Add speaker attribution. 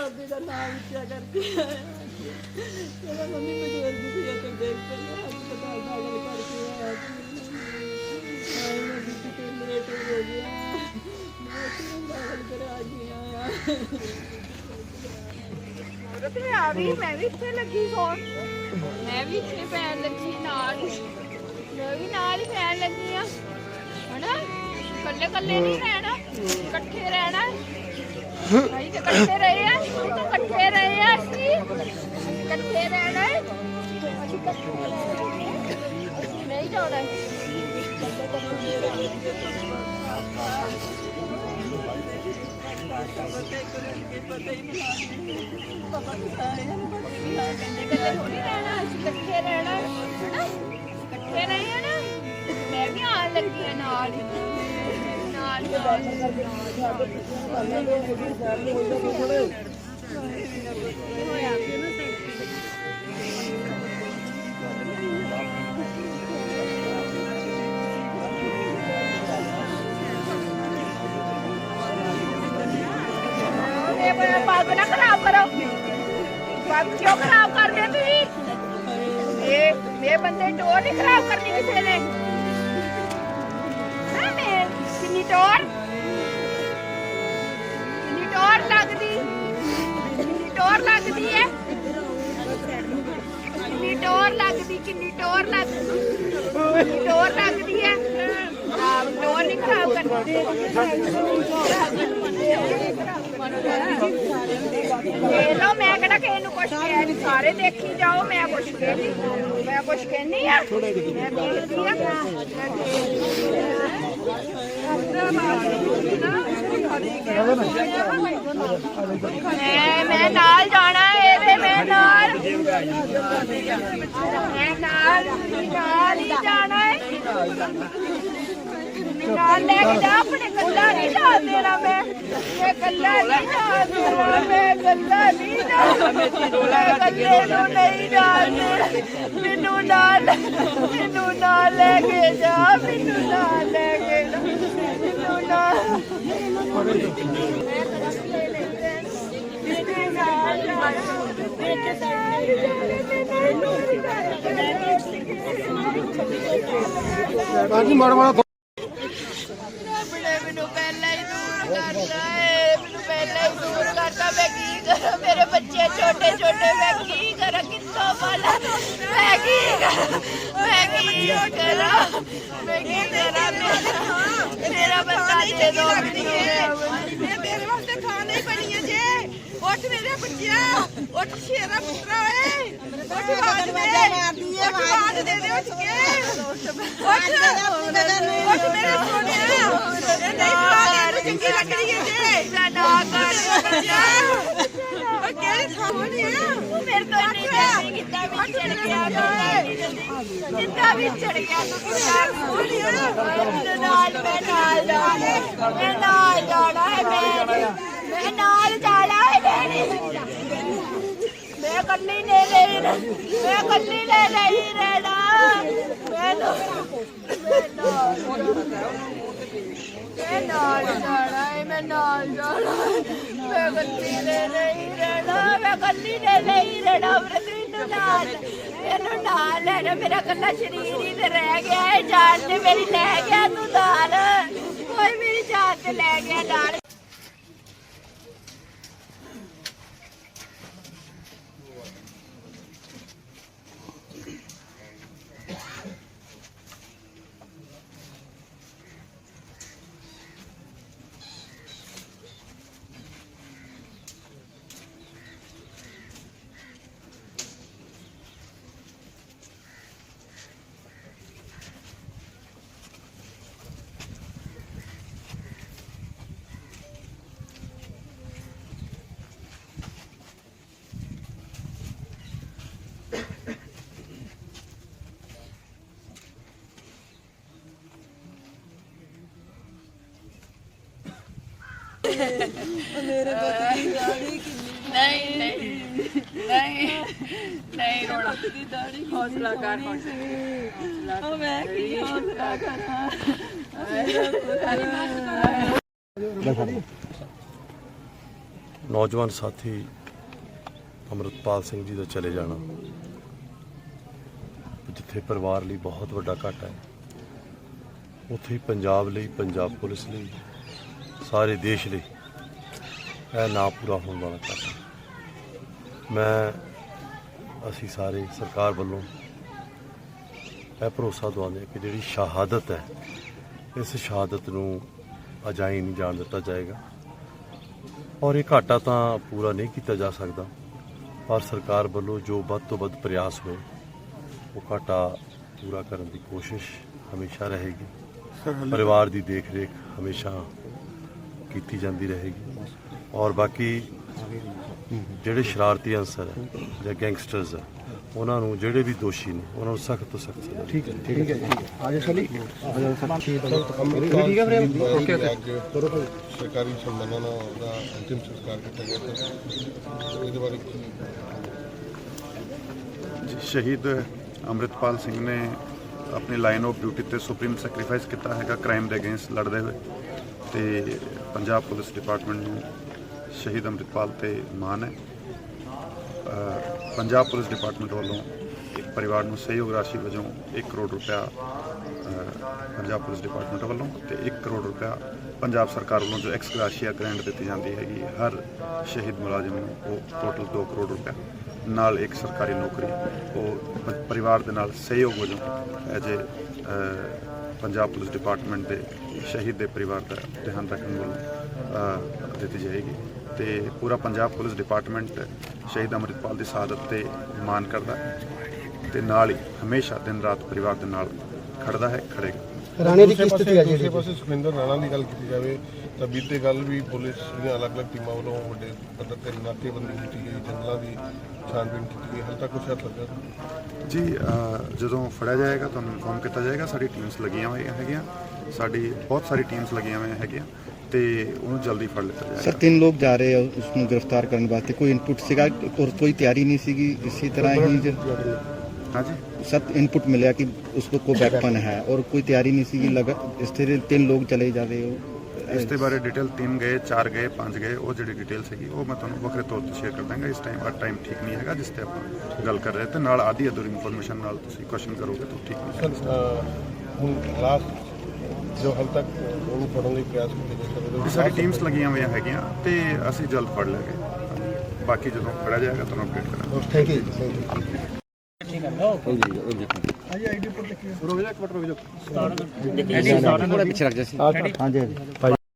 Speaker 1: ਦਾਦੀ ਦਾ ਨਾਮ ਉੱਚਾ ਕਰਕੇ ਮੇਰਾ ਮੰਮੀ ਬਜ਼ੁਰਗ ਸੀ ਅਤੇ ਦੇਖ ਕੇ ਹਸਪਤਾਲ ਦਾਖਲ ਕਰਕੇ ਆਇਆ। ਸੀ ਆਏ ਮੈਂ ਵੀ ਕਿਤੇ ਲੇਟ ਹੋ ਗਿਆ। ਮੈਂ ਕਿਉਂ ਦਾਖਲ ਕਰਾ ਗਿਆ
Speaker 2: ਤੇ ਆ ਗਈ ਮੈਂ ਵੀ ਇੱਥੇ ਲੱਗੀ ਸੌਣ ਮੈਂ ਵੀ ਇੱਥੇ ਪੈਣ ਲੱਗੀ ਨਾਲ ਮੈਂ ਵੀ ਨਾਲ ਹੀ ਪੈਣ ਲੱਗੀ ਆ। ਹਨਾ? ਕੱਲੇ ਕੱਲੇ ਨਹੀਂ ਰਹਿਣਾ। ਇਕੱਠੇ ਰਹਿਣਾ। ਅਸੀਂ ਤਾਂ ਇਕੱਠੇ ਰਹੇ ਆ, ਅਸੀਂ ਤਾਂ ਇਕੱਠੇ ਰਹੇ ਆ ਅਸੀਂ ਇਕੱਠੇ ਰਹਿਣਾ ਹੈ। ਅਸੀਂ ਇਕੱਠੇ ਰਹਿਣਾ ਹੈ। ਅਸੀਂ ਨਹੀਂ ਜਾਣਾ ਇਕੱਲੇ ਥੋੜੀ ਰਹਿਣਾ ਅਸੀਂ ਇਕੱਠੇ ਰਹਿਣਾ ਹਨਾ ਇਕੱਠੇ ਰਹੇ ਆ ਨਾ ਮੈਂ ਵੀ ਆਉਣ ਲੱਗੀ ਆ ਨਾਲ ਹੀ। ਪੱਗ ਨਾ ਖਰਾਬ ਕਰੋ ਪੱਗ ਕਿਉਂ ਖਰਾਬ ਕਰਦੇ ਤੁਸੀਂ ਇਹ ਇਹ ਬੰਦੇ ਟੋਰ ਨਹੀਂ ਖਰਾਬ ਕਰਨੀ ਕਿਸੇ ਨੇ। ਕਿੰਨੀ ਟੋਰ ਕਿੰਨੀ ਟੋਰ ਲੱਗਦੀ। ਕਿੰਨੀ ਟੋਰ ਲੱਗਦੀ ਹੈ ਕਿੰਨੀ ਟੋਰ ਲੱਗਦੀ ਕਿੰਨੀ ਟੋਰ ਲੱਗਦੀ ਕਿੰਨੀ ਟੋਰ ਲੱਗਦੀ ਹੈ ਟੋਰ ਨਹੀਂ ਖਰਾਬ ਕਰਨੀ। ਦੇਖ ਲਓ ਮੈਂ ਕਿਹੜਾ ਕਿਸੇ ਨੂੰ ਕੁਛ ਕਿਹਾ ਨੀ, ਸਾਰੇ ਦੇਖੀ ਜਾਓ ਮੈਂ ਕੁਛ ਕਹਿੰਦੀ ਮੈਂ ਕੁਛ ਕਹਿੰਦੀ ਆ। ਆ। ਮੈਂ ਦੇਖਦੀ ਆ। ਮੈਂ ਮੈਂ ਨਾਲ ਜਾਣਾ ਹੈ ਇਹਦੇ ਮੈਂ ਨਾਲ ਮੈਂ ਨਾਲ ਨਾਲ ਹੀ ਜਾਣਾ ਹੈ। ਨਾਲ ਲੈ ਕੇ ਜਾ, ਆਪਣੇ ਕੱਲਾ ਨਹੀਂ ਜਾ ਦੇਣਾ ਮੈਂ। ਮੈਂ ਕੱਲਾ ਨਹੀਂ ਜਾ ਦੇਣਾ ਮੈਂ ਕੱਲਾ ਨਹੀਂ ਜਾ ਮੈਂ ਕੱਲੇ ਨੂੰ ਨਹੀਂ ਜਾ ਦੇਣਾ ਮੈਨੂੰ ਨਾਲ ਮੈਨੂੰ ਨਾਲ ਲੈ ਕੇ ਜਾ
Speaker 3: ਮਾੜਾ ਮਾੜਾ
Speaker 2: ਆਪਣੇ ਮੈਨੂੰ ਪਹਿਲਾਂ ਹੀ ਦੂਰ ਕਰਦਾ ਏ ਮੈਨੂੰ ਪਹਿਲਾਂ ਹੀ ਦੂਰ ਕਰਦਾ ਮੈਂ ਕੀ ਕਰਾਂ ਮੇਰੇ ਬੱਚੇ ਛੋਟੇ ਛੋਟੇ ਮੈਂ ਕੀ ਕਰਾਂ ਕਿੱਥੋਂ ਪਾਲਾਂ? ਮੈਂ ਕੀ ਕਰਾਂ? ਮੈਂ ਕੀ ਕਰਾਂ? ਮੈਂ ਕੀ ਕਰਾਂ? ਮੇਰਾ ਮੇਰਾ ਬੰਦਾ ਦੇ ਦੋ
Speaker 4: ਮੈਂ ਤੇਰੇ ਵਾਸਤੇ ਖਾਣਾ ਹੀ ਬਣੀ ਹੈ ਜੇ। ਉੱਠ ਮੇਰੇ ਬੱਚਿਆ ਉੱਠ ਸ਼ੇਰਾ ਪੁੱਤਰਾ ਓਏ। ਉੱਠ ਆਵਾਜ਼ ਦੇ ਮਾਰਦੀ ਹੈ ਆਵਾਜ਼ ਦੇ ਦੇ ਉੱਠ ਕੇ। ਉੱਠ ਉੱਠ ਮੇਰੇ ਸੋਹਣਿਆ। ਇਹ ਨਹੀਂ ਖਾਣੇ ਨੂੰ ਚੰਗੀ ਲੱਗਣੀ ਹੈ ਜੇ।
Speaker 2: ਸਾਡਾ ਕਰ
Speaker 4: ਬੱਚਿਆ ਓ ਕਿਹੜੀ ਥਾਂ ਹੋਣੀ ਹੈ
Speaker 2: ਮੇਰੇ ਤੋਂ ਨਹੀਂ ਜਾਂਦੀ ਕਿੱਦਾਂ ਵੀ ਚੜ ਗਿਆ ਜਿੱਦਾਂ ਵੀ ਚੜ ਗਿਆ ਤੂੰ ਮੇਰੇ ਨਾਲ ਮੈਂ ਨਾਲ ਜਾਣਾ ਮੈਂ ਨਾਲ ਜਾਣਾ ਹੈ ਮੈਂ ਮੈਂ ਨਾਲ ਜਾਣਾ ਹੈ ਮੈਂ ਨਹੀਂ ਮੈਂ ਕੱਲੀ ਨੇ ਨਹੀਂ ਰਹਿ- ਮੈਂ ਕੱਲੀ ਨੇ ਨਹੀਂ ਰਹਿਣਾ, ਮੈਂ ਨਾਲ ਮੈਂ ਨਾਲ ਮੈਂ ਨਾਲ ਜਾਣਾ ਹੈ ਮੈਂ ਨਾਲ ਜਾਣਾ ਹੈ। ਮੈਂ ਕੱਲੀ ਨੇ ਨਹੀਂ ਰਹਿਣਾ, ਮੈਂ ਕੱਲੀ ਨੇ ਨਹੀਂ ਰਹਿਣਾ ਮੈਨੂੰ ਨਾਲ ਇਹਨੂੰ ਨਾਲ ਲੈਣਾ ਮੇਰਾ ਕੱਲਾ ਸਰੀਰ ਹੀ ਤੇ ਰਹਿ ਗਿਆ ਹੈ ਜਾਨ ਤੇ ਮੇਰੀ ਲੈ ਗਿਆ, ਤੂੰ ਨਾਲ। ਕੋਈ ਮੇਰੀ ਜਾਨ ਤੇ ਲੈ ਗਿਆ, ਨਾਲ
Speaker 1: ਮੇਰੇ ਪੁੱਤ ਦੀ ਦਾੜੀ ਕਿੰਨੀ
Speaker 2: ਨਹੀਂ ਨਹੀਂ ਨਹੀਂ ਨਹੀਂ ਰੋਣਾ।
Speaker 1: ਦੀ ਦਾੜੀ ਹੌਸਲਾ ਕਰ ਹੌਸਲਾ ਉਹ ਮੈਂ ਕੀ ਹੌਸਲਾ ਕਰਾਂ।
Speaker 3: ਨੌਜਵਾਨ ਸਾਥੀ ਅਮਰਤਪਾਲ ਸਿੰਘ ਜੀ ਦਾ ਚਲੇ ਜਾਣਾ। ਜਿੱਥੇ ਪਰਿਵਾਰ ਲਈ ਬਹੁਤ ਵੱਡਾ ਘਾਟਾ ਹੈ। ਉੱਥੇ ਪੰਜਾਬ ਲਈ ਪੰਜਾਬ ਪੁਲਿਸ ਲਈ ਸਾਰੇ ਦੇਸ਼ ਲਈ ਇਹ ਨਾ ਪੂਰਾ ਹੋਣ ਵਾਲਾ ਘਾਟਾ ਮੈਂ ਅਸੀਂ ਸਾਰੇ ਸਰਕਾਰ ਵੱਲੋਂ ਇਹ ਭਰੋਸਾ ਦਵਾਉਂਦੇ ਕਿ ਜਿਹੜੀ ਸ਼ਹਾਦਤ ਹੈ ਇਸ ਸ਼ਹਾਦਤ ਨੂੰ ਅਜਾਈ ਨਹੀਂ ਜਾਣ ਦਿੱਤਾ ਜਾਏਗਾ। ਔਰ ਇਹ ਘਾਟਾ ਤਾਂ ਪੂਰਾ ਨਹੀਂ ਕੀਤਾ ਜਾ ਸਕਦਾ ਪਰ ਸਰਕਾਰ ਵੱਲੋਂ ਜੋ ਵੱਧ ਤੋਂ ਵੱਧ ਪ੍ਰਯਾਸ ਹੋਏ ਉਹ ਘਾਟਾ ਪੂਰਾ ਕਰਨ ਦੀ ਕੋਸ਼ਿਸ਼ ਹਮੇਸ਼ਾ ਰਹੇਗੀ। ਪਰਿਵਾਰ ਦੀ ਦੇਖ ਰੇਖ ਹਮੇਸ਼ਾ ਕੀਤੀ ਜਾਂਦੀ ਰਹੇਗੀ। ਔਰ ਬਾਕੀ ਜਿਹੜੇ ਸ਼ਰਾਰਤੀ ਅਨਸਰ ਹੈ ਜਾਂ ਗੈਂਗਸਟਰਸ ਹੈ ਉਹਨਾਂ ਨੂੰ ਜਿਹੜੇ ਵੀ ਦੋਸ਼ੀ ਨੇ ਉਹਨਾਂ ਨੂੰ ਸਖਤ ਤੋਂ ਸਖਤ ਸਜ਼ਾ
Speaker 5: ਠੀਕ ਹੈ ਠੀਕ ਹੈ ਆਜੋ ਚਲੀ ਆਜੋ ਸਰ। ਠੀਕ ਹੈ।
Speaker 6: ਠੀਕ ਹੈ ਵੀਰੇ ਓਕੇ ਓਕੇ। ਸਰਕਾਰੀ ਸਨਮਾਨਾਂ ਦਾ ਅੰਤਿਮ ਸੰਸਕਾਰ ਕੀਤਾ ਗਿਆ ਤੇ ਇਹਦੇ ਬਾਰੇ ਕੀ
Speaker 7: ਸ਼ਹੀਦ ਅੰਮ੍ਰਿਤਪਾਲ ਸਿੰਘ ਨੇ ਆਪਣੀ ਲਾਈਨ ਆਫ ਡਿਊਟੀ ਤੇ ਸੁਪਰੀਮ ਸੈਕਰੀਫਾਈਸ ਕੀਤਾ ਹੈਗਾ ਕ੍ਰਾਈਮ ਦੇ ਅਗੇਂਸਟ ਲੜਦੇ ਹੋਏ। ਤੇ ਪੰਜਾਬ ਪੁਲਿਸ ਡਿਪਾਰਟਮੈਂਟ ਨੂੰ ਸ਼ਹੀਦ ਅੰਮ੍ਰਿਤਪਾਲ ਤੇ ਮਾਣ ਹੈ। ਪੰਜਾਬ ਪੁਲਿਸ ਡਿਪਾਰਟਮੈਂਟ ਵੱਲੋਂ ਇੱਕ ਪਰਿਵਾਰ ਨੂੰ ਸਹਿਯੋਗ ਰਾਸ਼ੀ ਵਜੋਂ 1 ਕਰੋੜ ਰੁਪਇਆ ਪੰਜਾਬ ਪੁਲਿਸ ਡਿਪਾਰਟਮੈਂਟ ਵੱਲੋਂ ਤੇ 1 ਕਰੋੜ ਰੁਪਇਆ ਪੰਜਾਬ ਸਰਕਾਰ ਵੱਲੋਂ ਜੋ ਐਕਸ ਗ੍ਰਾਸ਼ੀਆ ਗ੍ਰਾਂਟ ਦਿੱਤੀ ਜਾਂਦੀ ਹੈਗੀ, ਹਰ ਸ਼ਹੀਦ ਮੁਲਾਜ਼ਮ ਨੂੰ ਉਹ ਟੋਟਲ 2 ਕਰੋੜ ਰੁਪਇਆ, ਨਾਲ ਇੱਕ ਸਰਕਾਰੀ ਨੌਕਰੀ, ਉਹ ਪਰਿਵਾਰ ਦੇ ਨਾਲ ਸਹਿਯੋਗ ਵਜੋਂ as a Punjab police department ਦੇ ਸ਼ਹੀਦ ਦੇ ਪਰਿਵਾਰ ਦਾ ਧਿਆਨ ਰੱਖਣ ਵੱਲੋਂ ਦਿੱਤੀ ਜਾਏਗੀ। ਤੇ ਪੂਰਾ ਪੰਜਾਬ ਪੁਲਿਸ ਡਿਪਾਰਟਮੈਂਟ ਸ਼ਹੀਦ ਅੰਮ੍ਰਿਤਪਾਲ ਦੀ ਸ਼ਹਾਦਤ ਤੇ ਮਾਣ ਕਰਦਾ ਹੈ ਤੇ ਨਾਲ ਹੀ ਹਮੇਸ਼ਾ ਦਿਨ ਰਾਤ ਪਰਿਵਾਰ ਦੇ ਨਾਲ ਖੜਦਾ ਹੈ ਖੜੇਗਾ
Speaker 5: ਰਾਣੇ ਦੀ
Speaker 6: ਦੂਸਰੇ
Speaker 5: ਕਿਸ਼ਤ
Speaker 6: ਪਾਸੇ-
Speaker 5: ਤੇ ਆ
Speaker 6: ਦੂਸਰੇ ਪਾਸੇ ਸੁਖਿੰਦਰ ਰਾਣਾ ਦੀ ਗੱਲ ਕੀਤੀ ਜਾਵੇ ਤਾਂ ਬੀਤੇ ਗੱਲ ਵੀ ਪੁਲਿਸ ਦੀਆਂ ਅਲੱਗ-ਅਲੱਗ ਟੀਮਾਂ ਵੱਲੋਂ ਵੱਡੇ ਪੱਧਰ ਤੇ ਨਾਕੇਬੰਦੀ ਕੀਤੀ ਗਈ ਜੰਗਲਾਂ ਦੀ ਛਾਣਬੀਣ ਕੀਤੀ ਗਈ। ਹਾਲੇ ਤੱਕ ਕੁਛ ਹੱਦ ਲੱਗਾ
Speaker 7: ਜੀ ਜਦੋਂ ਫੜਿਆ ਜਾਏਗਾ ਤੁਹਾਨੂੰ ਇਨਫੋਰਮ ਕੀਤਾ ਜਾਏਗਾ ਸਾਡੀ ਟੀਮਸ ਲੱਗੀਆਂ ਹੋਈਆਂ ਹੈਗੀਆਂ। ਸਾਡੀ ਬਹੁਤ ਸਾਰੀ ਟੀਮਸ ਲੱਗੀਆਂ ਹੋਈਆਂ ਹੈਗੀਆਂ। ਤੇ ਉਹਨੂੰ ਜਲਦੀ ਫੜ ਲਿੱਤਾ ਜਾਏਗਾ।
Speaker 8: ਸਰ ਤਿੰਨ ਲੋਕ ਜਾ ਰਹੇ ਆ ਉਸ ਨੂੰ ਗ੍ਰਿਫਤਾਰ ਕਰਨ ਵਾਸਤੇ। ਕੋਈ ਇਨਪੁਟ ਸੀਗਾ? ਔਰ ਕੋਈ ਤਿਆਰੀ ਨਹੀਂ ਸੀਗੀ? ਇਸੇ ਤਰ੍ਹਾਂ ਹੀ ਜ-
Speaker 7: ਹਾਂਜੀ।
Speaker 8: ਸਭ इनपुट मिला कि उसको को बैकपन है और कोई तैयारी नहीं सी लगा इस तरह तीन लोग चले जा रहे हो
Speaker 7: ਇਸ ਤੇ ਬਾਰੇ ਡਿਟੇਲ ਤਿੰਨ ਗਏ ਚਾਰ ਗਏ ਪੰਜ ਗਏ ਉਹ ਜਿਹੜੀ ਡਿਟੇਲ ਸੀਗੀ ਉਹ ਮੈਂ ਤੁਹਾਨੂੰ ਵੱਖਰੇ ਤੌਰ ਤੇ ਸ਼ੇਅਰ ਕਰ ਦਾਂਗਾ। ਇਸ ਟਾਈਮ ਆ ਟਾਈਮ ਠੀਕ ਨਹੀਂ ਹੈਗਾ ਜਿਸ ਤੇ ਆਪਾਂ ਗੱਲ ਕਰ ਰਹੇ ਤੇ ਨਾਲ ਆਦੀ ਅਧੂਰੀ ਇਨਫੋਰਮੇਸ਼ਨ ਨਾਲ ਤੁਸੀਂ ਕੁਐਸਚਨ ਕਰੋਗੇ ਤਾਂ ਠੀਕ ਨਹੀਂ
Speaker 6: ਸਰ, ਅ, ਹੁਣ ਲਾਸਟ ਜੋ ਹਾਲ ਤੱਕ ਉਹਨੂੰ ਫੜਨ ਲਈ ਪ੍ਰਯਾਸ ਕੀਤੇ ਉਹਦੇ
Speaker 7: ਇਹ
Speaker 6: ਵਿੱਚ
Speaker 7: ਸਾਡੀ ਟੀਮਸ ਲੱਗੀਆਂ ਹੋਈਆਂ ਹੈਗੀਆਂ ਤੇ ਅਸੀਂ ਜਲਦ ਫੜ ਲਾਂਗੇ ਬਾਕੀ ਜਦੋਂ ਫੜਿਆ ਜਾਏਗਾ ਤੁਹਾਨੂੰ ਅਪਡੇਟ ਕਰਾਂਗੇ।
Speaker 5: ਥੈਂਕ ਯੂ ਥੈਂਕ ਯੂ
Speaker 8: ਹਾਂਜੀ।